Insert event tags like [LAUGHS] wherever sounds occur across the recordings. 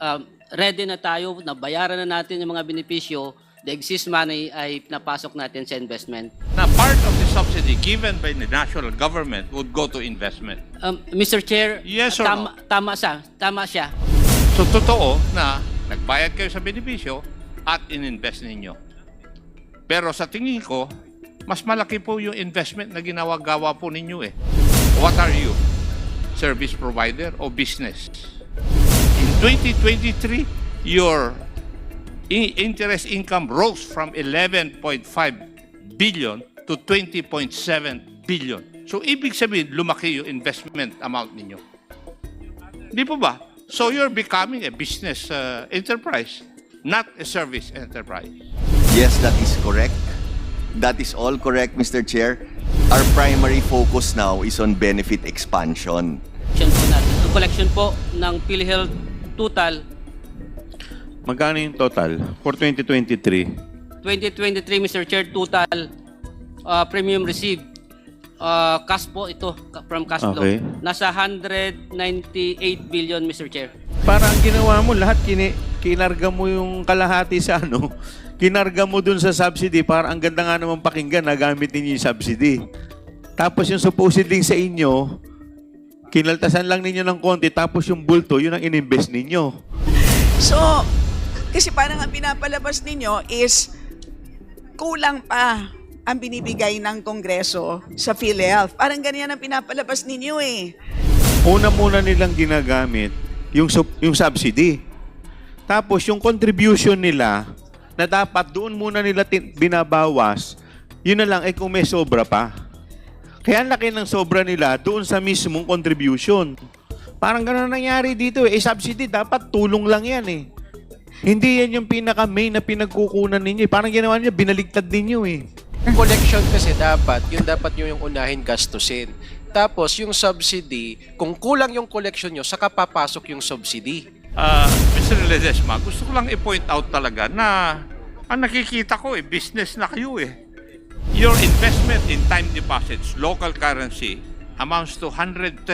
um, ready na tayo, nabayaran na natin yung mga benepisyo, the exist money ay napasok natin sa investment. Na part of the subsidy given by the national government would go to investment. Um, Mr. Chair, Yes or tama, tama siya, tama siya. So totoo na nagbayad kayo sa benepisyo at ininvest ninyo. Pero sa tingin ko, mas malaki po yung investment na ginawa-gawa po ninyo eh. What are you? Service provider o business? In 2023, your interest income rose from 11.5 billion to 20.7 billion. So ibig sabihin, lumaki yung investment amount ninyo. Di po ba? So you're becoming a business uh, enterprise, not a service enterprise. Yes, that is correct. That is all correct, Mr. Chair. Our primary focus now is on benefit expansion. Collection po natin. Ang collection po ng PhilHealth total Magkano yung total for 2023? 2023, Mr. Chair, total uh, premium received uh, cash po ito from cash flow. Okay. Nasa 198 billion, Mr. Chair. Para ang ginawa mo, lahat kini, kinarga mo yung kalahati sa ano, [LAUGHS] kinarga mo dun sa subsidy para ang ganda nga naman pakinggan na gamit ninyo yung subsidy. Tapos yung supposedly sa inyo, kinaltasan lang ninyo ng konti tapos yung bulto, yun ang ininvest ninyo. So, kasi parang ang pinapalabas ninyo is kulang pa ang binibigay ng Kongreso sa PhilHealth. Parang ganyan ang pinapalabas ninyo eh. Una muna nilang ginagamit yung, sup- yung subsidy. Tapos yung contribution nila na dapat doon muna nila tin- binabawas, yun na lang, eh kung may sobra pa. Kaya ang laki ng sobra nila doon sa mismong contribution. Parang gano'n ang nangyari dito eh. Eh, subsidy, dapat tulong lang yan eh. Hindi yan yung pinaka-main na pinagkukunan ninyo. eh. Parang ginawa niyo, binaligtad ninyo eh. Collection kasi dapat, yun dapat nyo yung unahin gastusin. Tapos yung subsidy, kung kulang yung collection nyo, saka papasok yung subsidy. Uh, Mr. Ledesma, gusto ko lang i-point out talaga na ang nakikita ko eh, business na kayo eh. Your investment in time deposits, local currency, amounts to 135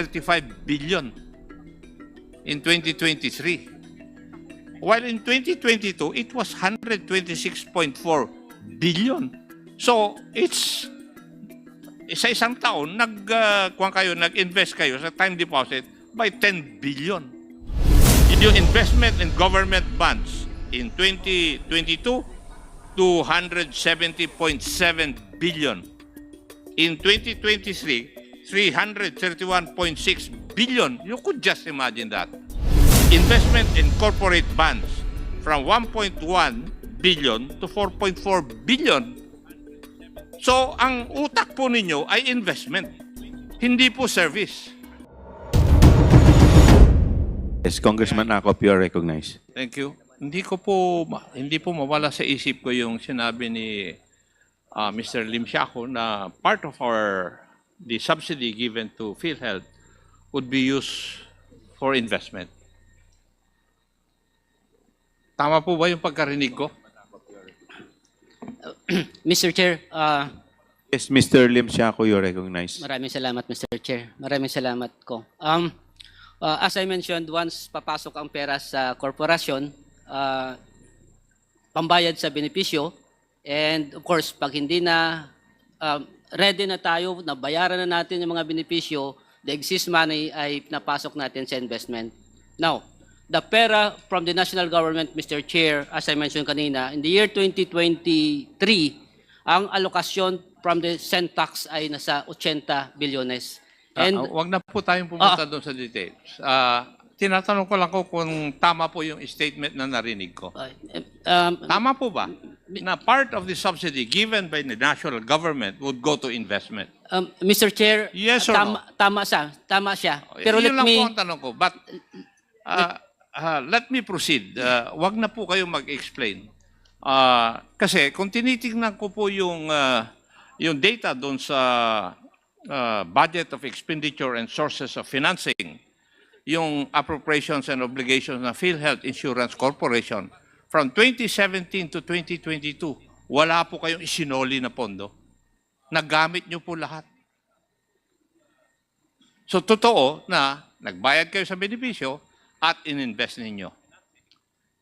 billion in 2023. While in 2022, it was 126.4 billion. So, it's sa isang taon, nag, uh, kayo, nag-invest kayo sa time deposit by 10 billion. Yung investment in government bonds in 2022, 270.7 billion. In 2023, 331.6 billion. You could just imagine that. Investment in corporate bonds from 1.1 billion to 4.4 billion. So, ang utak po ninyo ay investment, hindi po service. Yes, Congressman Acop, you are recognized. Thank you. Hindi ko po hindi po mawala sa isip ko yung sinabi ni ah, Mr. Lim Siako na part of our the subsidy given to PhilHealth would be used for investment. Tama po ba yung pagkarinig ko? [CLEARS THROAT] Mr. Chair, uh, Yes, Mr. Lim Siako, you are recognized. maraming salamat, Mr. Chair. Maraming salamat ko. Um, uh, as I mentioned, once papasok ang pera sa korporasyon, uh, pambayad sa benepisyo, and of course, pag hindi na um, ready na tayo, nabayaran na natin yung mga benepisyo, the exist money ay napasok natin sa investment. Now, the pera from the national government, Mr. Chair, as I mentioned kanina, in the year 2023, ang alokasyon from the tax ay nasa 80 bilyones. And, And wag na po tayong pumunta doon sa details. Ah, tinatanong ko lang ko kung tama po yung statement na narinig ko. uh, um, Tama po ba na part of the subsidy given by the national government would go to investment? um, Mr. Chair, Yes or tama, tama siya, tama siya. Pero Yun let lang me po ang tanong ko. But uh, uh, let me proceed. Uh, wag na po kayo mag-explain. Uh, kasi kung tinitingnan ko po yung, uh, yung data doon sa uh, budget of expenditure and sources of financing, yung appropriations and obligations ng PhilHealth Insurance Corporation, from 2017 to 2022, wala po kayong isinoli na pondo. Nagamit nyo po lahat. So, totoo na nagbayad kayo sa benepisyo at ininvest ninyo.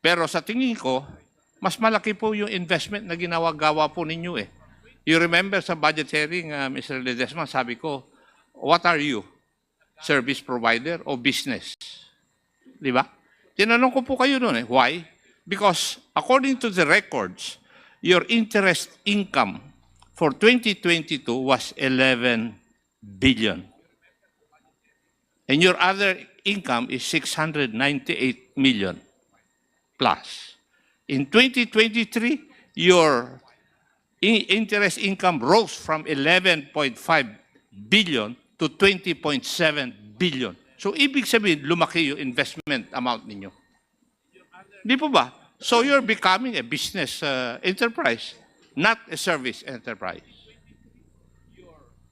Pero sa tingin ko, mas malaki po yung investment na ginawa-gawa po ninyo eh. You remember sa budget hearing, uh, Mr. Ledesma, sabi ko, what are you? Service provider o business? Di ba? Tinanong ko po kayo noon eh. Why? Because according to the records, your interest income for 2022 was 11 billion. And your other income is 698 million plus. In 2023, your in- interest income rose from 11.5 billion to 20.7 billion. So ibig sabihin, lumaki yung investment amount ninyo. Di po ba? So you're becoming a business uh, enterprise, not a service enterprise.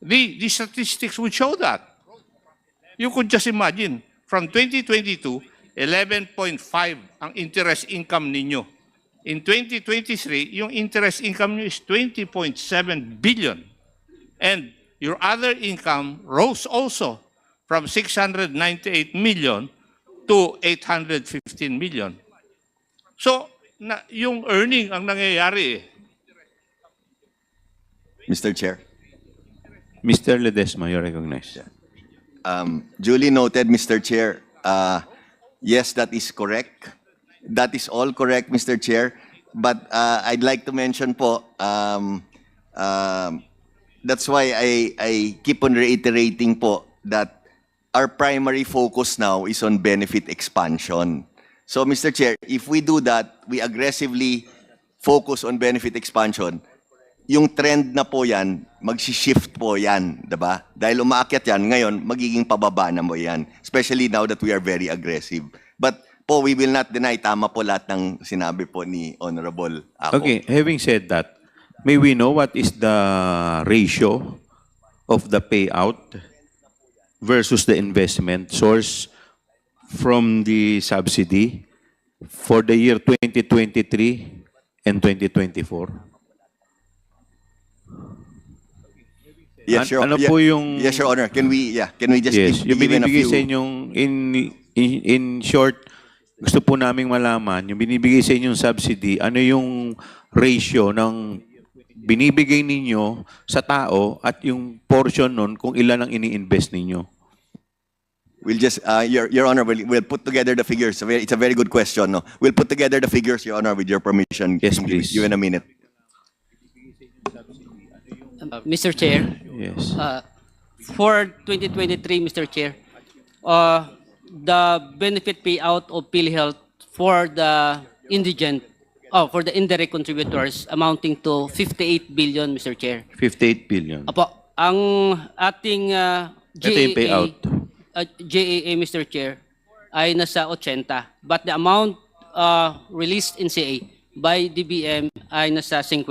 The, the statistics would show that. You could just imagine, from 2022, 11.5 ang interest income ninyo. In 2023, yung interest income nyo is 20.7 billion. And your other income rose also from 698 million to 815 million. So, na, yung earning ang nangyayari eh. Mr. Chair. Mr. Ledesma, you're recognized. Um, duly noted, Mr. Chair. Uh, yes, that is correct. That is all correct, Mr. Chair. But uh, I'd like to mention po, um, um, that's why I, I keep on reiterating po that our primary focus now is on benefit expansion. So, Mr. Chair, if we do that, we aggressively focus on benefit expansion, yung trend na po yan, magsi-shift po yan, 'di ba? Dahil umaakyat yan, ngayon magiging pababa na mo yan. Especially now that we are very aggressive. But po, we will not deny, tama po lahat ng sinabi po ni Honorable Ako. Okay, having said that, may we know what is the ratio of the payout versus the investment source from the subsidy for the year 2023 and 2024? Yes, Your, ano yeah, po yung- Yes, Your Honor. Can we, yeah, can we just Yes, give, yung give in a binibigay few... sa inyong, in, in, in short, gusto po naming malaman, yung binibigay sa inyong subsidy, ano yung ratio ng binibigay ninyo sa tao at yung portion nun kung ilan ang ini-invest ninyo? We'll just, uh, Your, Your Honor, we'll, we'll put together the figures. It's a very- It's a very good question, no? We'll put together the figures, Your Honor, with your permission. Yes, please. You in a minute. Uh, Mr. Chair, Yes. uh, for 2023, Mr. Chair, uh, the benefit payout of PhilHealth for the indigent, oh, for the indirect contributors amounting to 58 billion, Mr. Chair. 58 billion. Apo, ang ating uh, Ito yung payout. Uh, JAA, Mr. Chair, ay nasa 80. But the amount uh, released in CA by DBM ay nasa 50.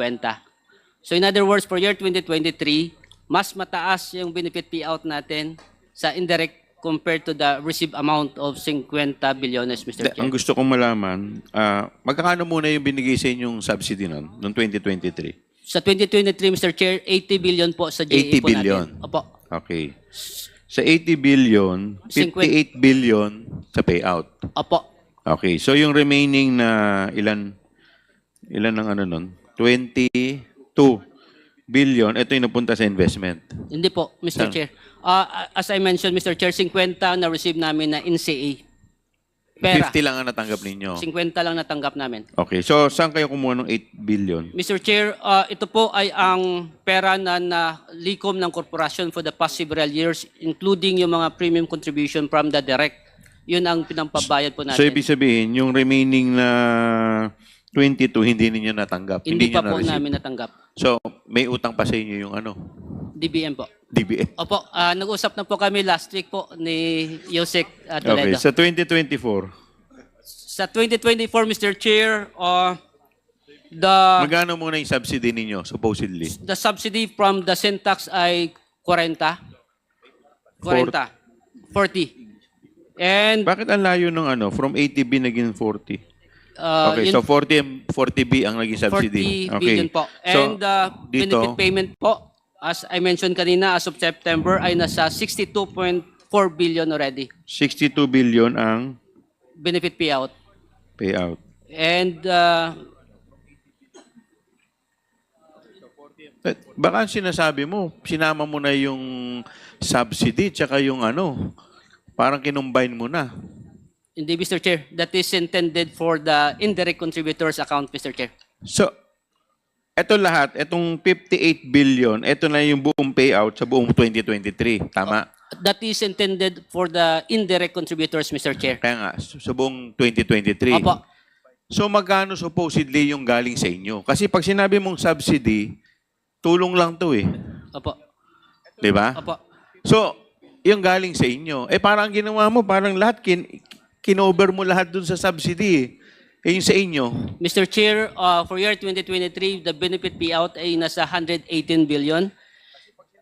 So in other words, for year 2023, mas mataas yung benefit payout natin sa indirect compared to the received amount of 50 bilyones, Mr. Ang Chair. gusto kong malaman, ah, magkakano muna yung binigay sa inyong subsidy nun, noong 2023? Sa 2023, Mr. Chair, 80 billion po sa JAA 80 po billion. natin. Opo. Okay. Sa 80 billion, 58 billion sa payout. Opo. Okay, so yung remaining na ilan ilan ang ano nun? 22 billion, ito yung napunta sa investment. Hindi po, Mr. Saan? Chair. Uh, as I mentioned, Mr. Chair, 50 na receive namin na NCA. Pera. 50 lang ang natanggap ninyo. 50 lang natanggap namin. Okay, so saan kayo kumuha ng 8 billion? Mr. Chair, uh, ito po ay ang pera na nalikom ng korporasyon for the past several years, including yung mga premium contribution from the direct. Yun ang pinampabayad po natin. So ibig sabihin, yung remaining na 22 hindi ninyo natanggap. Hindi pa nyo po na-receive. namin natanggap. So may utang pa sa inyo yung ano, DBM po. DBM. Opo, ah, nag-usap na po kami last week po ni Yosek uh, Okay, Toledo. sa 2024, Sa 2024, Mr. Chair, uh, the magkano muna yung subsidy ninyo, supposedly? the subsidy from the syntax ay 40. 40. 40. And Bakit ang layo ng ano, from 80B naging 40? uh, Okay, yun, so 40, 40B ang naging subsidy. 40 okay. billion po. So, And uh, dito, benefit payment po, as I mentioned kanina, as of September ay nasa 62.4 billion already. 62 billion ang Benefit payout. payout. And uh, Eh, Baka ang sinasabi mo, sinama mo na yung subsidy tsaka yung ano, parang kinumbine mo na. hindi, Mr. Chair, that is intended for the indirect contributors account, Mr. Chair. So, eto lahat, etong 58 billion, eto na yung buong payout sa buong 2023. Tama? That is intended for the indirect contributors, Mr. Chair. Kaya nga, sa buong 2023. Opo. So magkano supposedly yung galing sa inyo? Kasi pag sinabi mong subsidy, tulong lang to eh. Opo. 'Di ba? Opo. So, yung galing sa inyo. Eh parang ang ginawa mo, parang lahat kin kinover mo lahat dun sa subsidy eh. Eh yung sa inyo, Mr. Chair, uh, for year 2023, the benefit payout ay nasa 118 billion.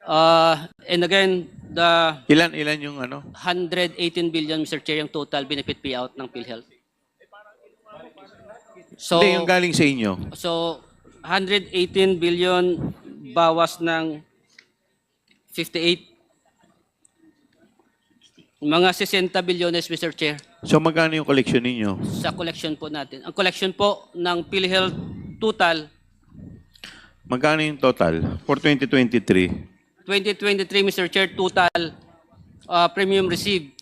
Uh, and again, the ilan ilan yung ano? 118 billion, Mr. Chair, yung total benefit payout ng PhilHealth. So, Hindi, yung galing sa inyo. so 118 billion bawas ng 58 mga 60 bilyones, Mr. Chair, So magkano yung collection ninyo? sa collection po natin. Ang collection po ng PhilHealth total Magkano yung total for 2023? 2023, Mr. Chair, total uh, premium received.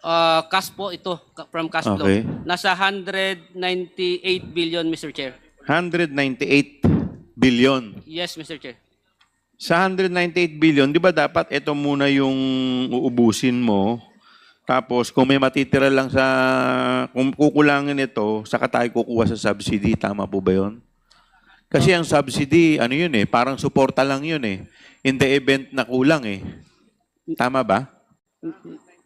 Uh, cash po ito, ka- from cash flow. Okay. Nasa 198 billion, Mr. Chair. 198 billion. Yes, Mr. Chair. Sa 198 billion, di ba dapat ito muna yung uubusin mo? Tapos kung may matitira lang sa, kung kukulangin ito, saka tayo kukuha sa subsidy. Tama po ba yun? Kasi ang subsidy, ano yun eh, parang suporta lang yun eh. In the event na kulang eh. Tama ba?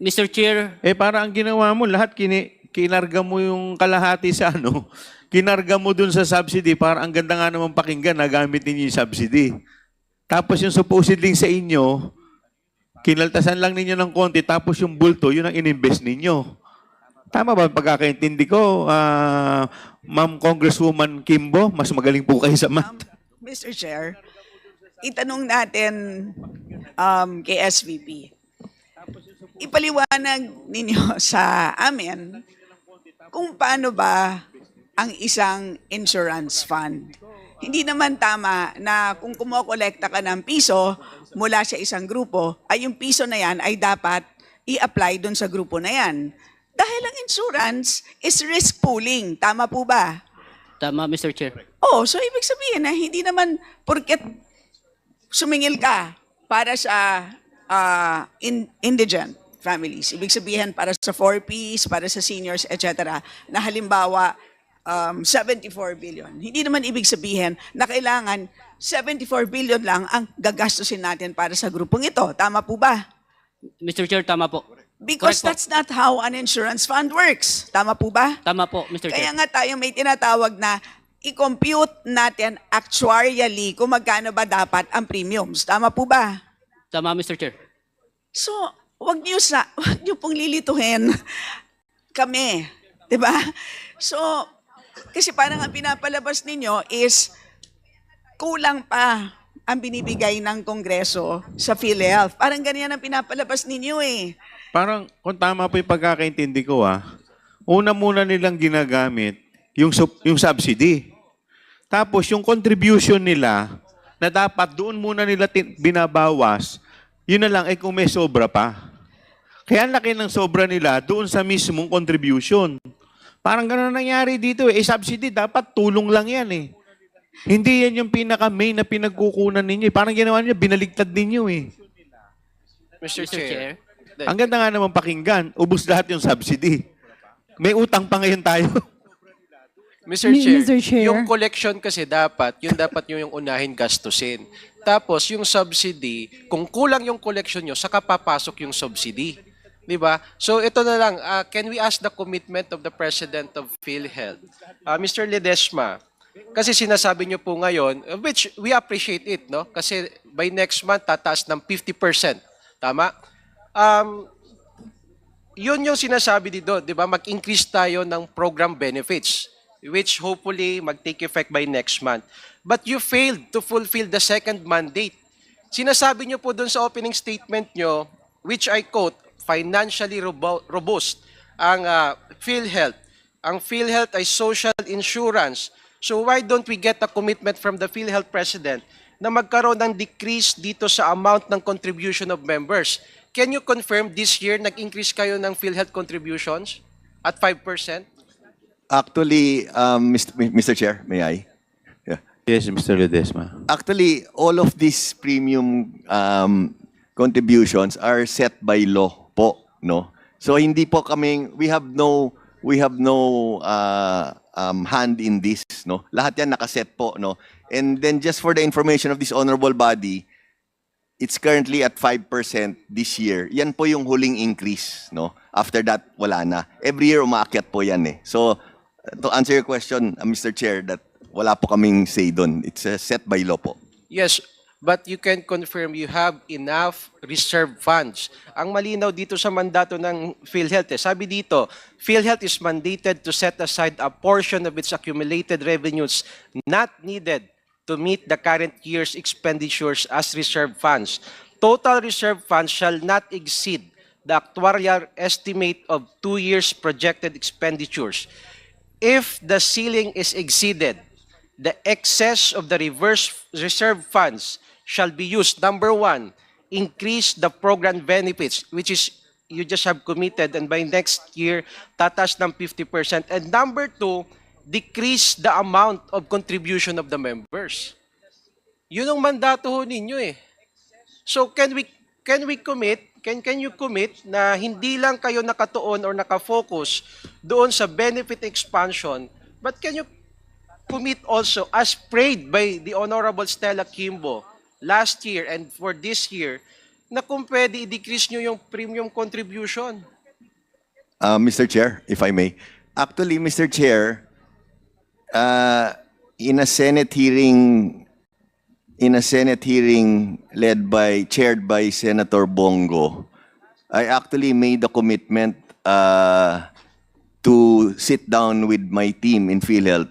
Mr. Chair, Eh para ang ginawa mo, lahat kini, kinarga mo yung kalahati sa ano, [LAUGHS] kinarga mo dun sa subsidy para ang ganda nga naman pakinggan na gamit ninyo yung subsidy. Tapos yung supposedly sa inyo, kinaltasan lang ninyo ng konti, tapos yung bulto, yun ang ininvest ninyo. Tama ba pagkakaintindi ko, ah, Ma'am Congresswoman Kimbo? Mas magaling po kayo sa math. Mr. Chair, itanong natin um, kay SVP. Ipaliwanag ninyo [LAUGHS] sa amin kung paano ba ang isang insurance fund. Hindi naman tama na kung kumokolekta ka ng piso mula sa isang grupo, ay yung piso na yan ay dapat i-apply dun sa grupo na yan. Dahil ang insurance is risk pooling. Tama po ba? tama, Mr. Chair. Oh, so ibig sabihin na hindi naman porket sumingil ka para sa ah, in- indigent families. Ibig sabihin para sa 4Ps, para sa seniors, etc. Na halimbawa, um, 74 billion. Hindi naman ibig sabihin na kailangan 74 billion lang ang gagastusin natin para sa grupong ito. Tama po ba? Mr. Chair, tama po. Because Correct po. that's not how an insurance fund works. Tama po ba? Tama po, Mr. Kaya Chair. nga tayo may tinatawag na i-compute natin actuarially kung magkano ba dapat ang premiums. Tama po ba? Tama, Mr. Chair. So, wag niyo sa [LAUGHS] wag niyo pong lilituhin kami, 'di ba? So, kasi parang ang pinapalabas ninyo is kulang pa ang binibigay ng Kongreso sa PhilHealth. Parang ganyan ang pinapalabas ninyo eh. Parang, kung tama po yung pagkakaintindi ko ah, una muna nilang ginagamit yung, sub- yung subsidy. Tapos yung contribution nila, na dapat doon muna nila binabawas, yun na lang, eh kung may sobra pa. Kaya laki ng sobra nila doon sa mismong contribution. Parang gano'n nangyari dito eh. Eh, subsidy, dapat tulong lang yan eh. Hindi yan yung pinaka-main na pinagkukunan ninyo. eh. Parang ginawa niyo, binaligtad ninyo eh. Mr. Mr. Chair. Chair. Ang ganda nga naman pakinggan, ubus lahat yung subsidy. May utang pa ngayon tayo. Mr. Chair, Mr. Chair. yung collection kasi dapat, yun dapat nyo yung unahin gastusin. Tapos yung subsidy, kung kulang yung collection nyo, saka papasok yung subsidy. Di ba? So ito na lang, ah, can we ask the commitment of the President of PhilHealth? Ah, Mr. Ledesma, kasi sinasabi nyo po ngayon, uh, which we appreciate it, no? Kasi by next month, tataas ng 50%. Tama? Um, yun yung sinasabi dito, di ba? Mag-increase tayo ng program benefits, which hopefully mag-take effect by next month. But you failed to fulfill the second mandate. Sinasabi nyo po dun sa opening statement nyo, which I quote, financially robust ang uh, PhilHealth. Ang PhilHealth ay social insurance. So why don't we get a commitment from the PhilHealth President na magkaroon ng decrease dito sa amount ng contribution of members? Can you confirm this year nag-increase kayo ng PhilHealth contributions at 5%? Actually, um, Mr. Mr. Chair, may I? Yeah. Yes, Mr. Ledesma. Actually, all of these premium um, contributions are set by law no? So hindi po kaming we have no we have no uh, um, hand in this, no? Lahat 'yan nakaset po, no? And then just for the information of this honorable body, it's currently at 5% this year. Yan po yung huling increase, no? After that, wala na. Every year umaakyat po yan eh. So, to answer your question, uh, Mr. Chair, that wala po kaming say doon. It's uh, set by law po. Yes, but you can confirm you have enough reserve funds. Ang malinaw dito sa mandato ng PhilHealth, eh, sabi dito, PhilHealth is mandated to set aside a portion of its accumulated revenues not needed to meet the current year's expenditures as reserve funds. Total reserve funds shall not exceed the actuarial estimate of two years' projected expenditures. If the ceiling is exceeded, the excess of the reverse reserve funds shall be used. Number one, increase the program benefits, which is you just have committed, and by next year, tatas ng 50%. And number two, decrease the amount of contribution of the members. Yun ang mandato ho ninyo eh. So can we can we commit can can you commit na hindi lang kayo nakatuon or nakafocus doon sa benefit expansion but can you commit also as prayed by the honorable Stella Kimbo last year and for this year na kung pwede i-decrease nyo yung premium contribution. Uh, Mr. Chair, if I may. Actually, Mr. Chair, uh, in a Senate hearing, in a Senate hearing led by, chaired by Senator Bongo, I actually made a commitment uh, to sit down with my team in PhilHealth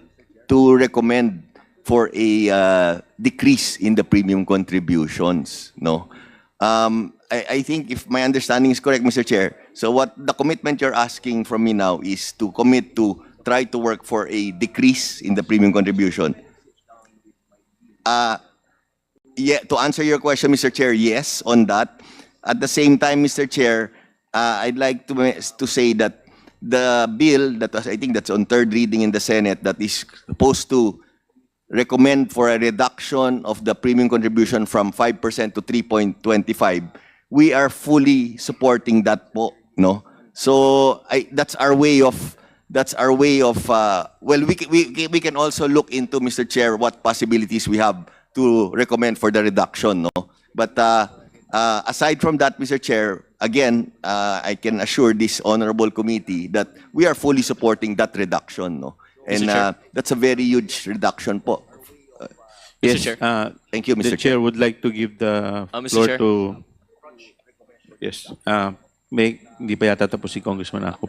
to recommend for a uh, decrease in the premium contributions. No, um, I, I think if my understanding is correct, Mr. Chair. So what the commitment you're asking from me now is to commit to try to work for a decrease in the premium contribution. Uh, yeah, to answer your question, Mr. Chair, yes, on that. At the same time, Mr. Chair, uh, I'd like to, to say that the bill that was, I think that's on third reading in the Senate, that is supposed to recommend for a reduction of the premium contribution from 5% to 3.25, we are fully supporting that po, no? So I, that's our way of that's our way of uh, well we, we we can also look into Mr. Chair what possibilities we have to recommend for the reduction, no? But uh, uh, aside from that, Mr. Chair, again, uh, I can assure this honorable committee that we are fully supporting that reduction, no? And uh, that's a very huge reduction po. Yes, Chair. uh, Thank you, the Mr. chair would like to give the Uh, Mr. floor Chair. to... Yes, uh, may, hindi pa yata tapos si Congressman Akop.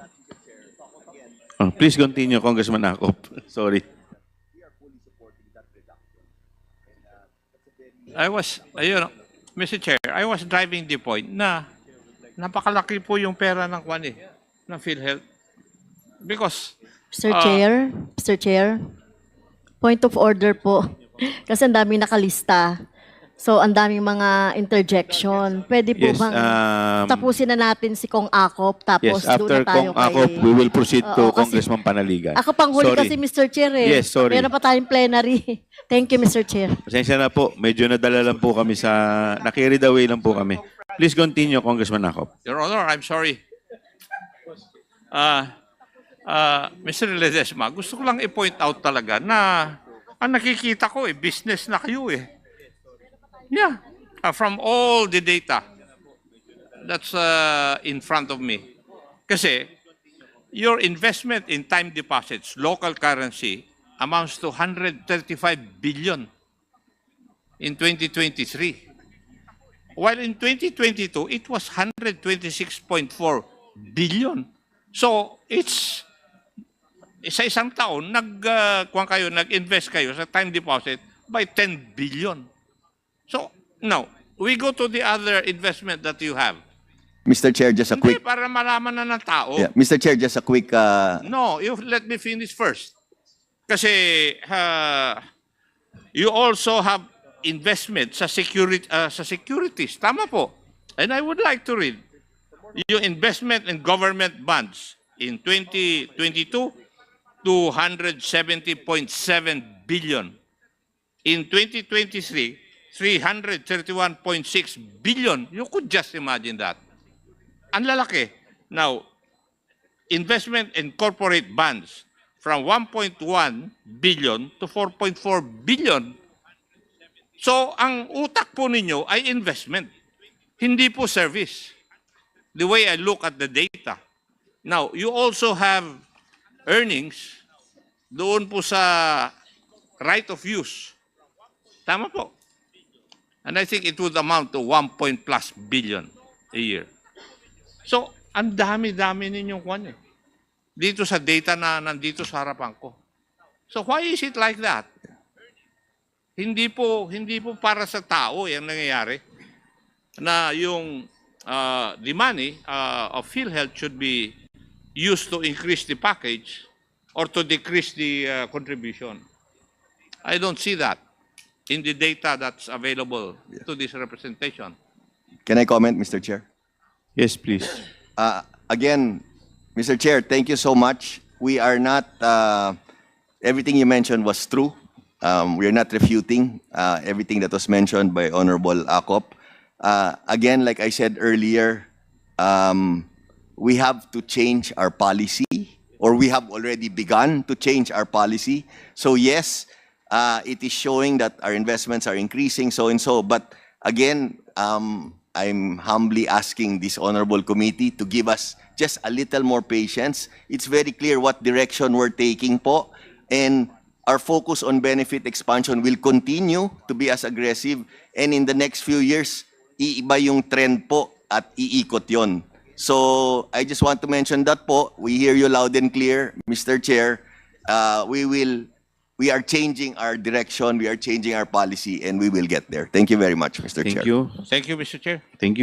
Uh, please continue, Congressman Akop. [LAUGHS] Sorry. I was, ayun, Mr. Chair, I was driving the point na napakalaki po yung pera ng kwan eh, ng PhilHealth. Because, Mr. Ah. Chair, Mr. Chair, point of order po. [LAUGHS] Kasi ang daming nakalista. So, ang daming mga interjection. Pwede po Yes, bang um, tapusin na natin si Kong Akop, tapos Yes, doon after na tayo Kong Akop, we will proceed to Oo, kasi- Congressman Panaligan. Ako pang huli Sorry. kasi, Mr. Chair eh. Yes, sorry. Meron pa tayong plenary. [LAUGHS] Thank you, Mr. Chair. Pasensya na po, medyo nadala lang po kami sa... Nakirid away lang po kami. Please continue, Congressman Akop. Your Honor, I'm sorry. Uh, uh, Mr. Ledesma, gusto ko lang i-point out talaga na ang nakikita ko eh, business na kayo eh. Yeah, uh, from all the data that's uh, in front of me. Kasi your investment in time deposits, local currency, amounts to 135 billion in 2023. While in 2022, it was 126.4 billion. So, it's sa isang taon, nag, uh, kayo, nag-invest kayo sa time deposit by 10 billion. So, now, we go to the other investment that you have. Mr. Chair, just a Hindi, quick, para malaman na ng tao. yeah, Mr. Chair, just a quick, uh, No, you let me finish first. Kasi uh, you also have investment sa security uh, sa securities. Tama po. And I would like to read yung investment in government bonds in 2022 270.7 billion. In 2023 331.6 billion. You could just imagine that. Ang lalaki. Now, investment in corporate bonds from 1.1 billion to 4.4 billion. So, ang utak po ninyo ay investment, hindi po service. The way I look at the data. Now, you also have earnings doon po sa right of use. Tama po. And I think it would amount to 1 point plus billion a year. So, ang dami-dami ninyong kwan eh. Dito sa data na nandito sa harapan ko. So, why is it like that? Hindi po, hindi po para sa tao yung nangyayari na yung uh, the money uh, of PhilHealth should be used to increase the package or to decrease the uh, contribution. I don't see that in the data that's available to this representation. can I comment, Mr. Chair? Yes, please. Uh, again, Mr. Chair, thank you so much. We are not, uh, everything you mentioned was true. Um, we are not refuting uh, everything that was mentioned by Honorable Akop. Uh, again, like I said earlier, um, we have to change our policy, or we have already begun to change our policy. So yes, uh, it is showing that our investments are increasing, so and so. But again, um, I'm humbly asking this honorable committee to give us just a little more patience. It's very clear what direction we're taking po. And our focus on benefit expansion will continue to be as aggressive. And in the next few years, iiba yung trend po at iikot yon. So I just want to mention that po. We hear you loud and clear, Mr. Chair. Uh, we will, we are changing our direction, we are changing our policy, and we will get there. Thank you very much, Mr. Chair. Thank you. Thank you, Mr. Chair. Thank you.